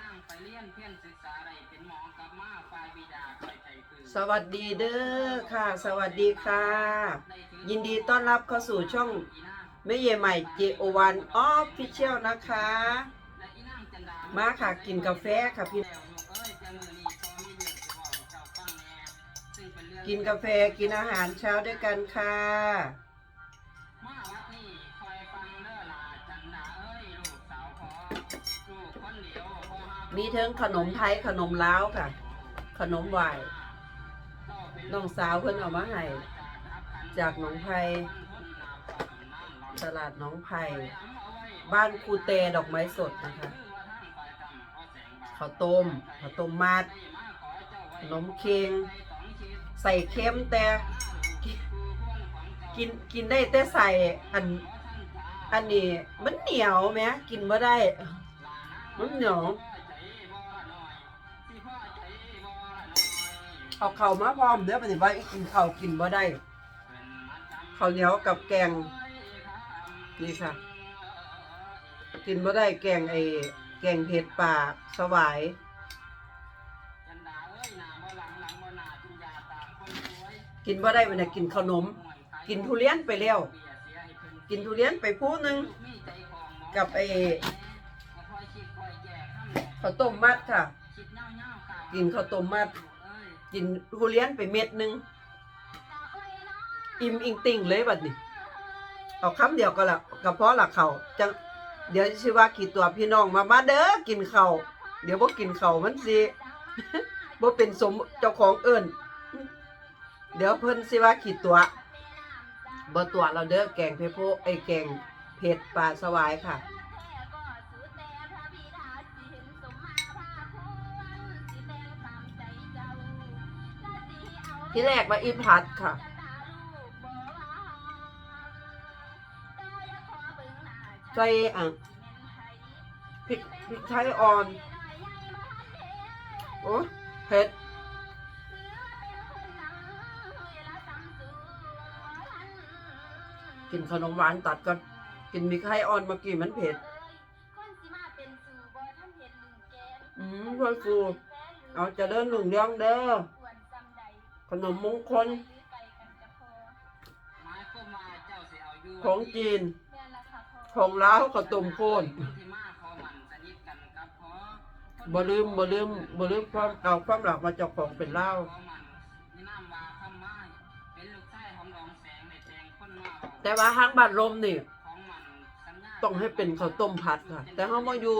นั่งไปเรียนเพียนศึกษาอะไรเป็นหมอกลับมาฝ่ายบิดาคอยใจคือสวัสดีเด้อค่ะ สวัสดีค่ะ ยินดีต้อนรับเข้าสู่ช่องแม่เยใหม่ JO1 Official นะคะ มาค่ะกินกาแฟค่ะพี่ กินกาแฟกินอาหารเช้าด้วยกันค่ะ มาวัดนี่คอยฟังเด้อล่ะจันดาเอ้ยลูกสาวขอลูกคนเดียว มีเทิงขนมไทยขนมล้าวค่ะ ขนมไหวน้องสาวเพิ่นเอามาให้จากหนองไผ่ตลาดหนองไผ่บ้านครูเตดอกไม้สดนะคะข้าวต้มข้าวต้มมัดขนมเค็งใส่เค็มแต่กินกินได้แต่ใส่อันอันนี้มันเหนียวไหมกินบ่ได้มันเหนียว เอาเข่าวมาพร้อมเดี๋ยวปฏิบัติกินข้าวกินบ่ได้ข้าวเหนียวกับแกงนี่ค่ะ กินบ่ได้แกงไอ้แกงเผ็ดปลาสวายกินบ่ได้มันน่ะกินขนม กินทุเรียนไปแล้วกินทุเรียนไปผู้หนึ่งกับไอ้ข้าวต้มมัดค่ะ กินข้าวต้มมัด กินทุเรียนไปเม็ดหนึง อิ่มอิงติ่งเลยบัดนี้เอาคำเดียวก็ละกระเพาะละเขาจังเดี๋ยวสิว่ากี่ตัวพี่น้องมามาเด้อกินเขาเดี๋ยวบ่กินเขามันสิบ่เป็นสมเจ้าของเอิ้นเดี๋ยวเพิ่นสิว่ากี่ตัวบ่ตัวเราเด้อแกงเพโพไอ้แกงเผ็ดปลาสวายค่ะ ที่แรกว่าอีพัดค่ะ ใส่อะพริกพริกไทยอ่อน โอ้เผ็ดกินขนมหวานตัดก่อนกินพริกไทยอ่อนเมื่อกี้มันเผ็ด อืมเพื่อนครูเอาจะเดินหนึ่งเรื่องเด้อ ขนมมงคล ของจีน ของลาวข้าวต้มโคนบ่ลืมบ่ลืมบ่ลืมความเก่าความหลักมาจากของเป็นลาวแต่ว่าห้างบ้านลมนี่ ต้องให้เป็นข้าวต้มผัดค่ะ แต่เฮามาอยู่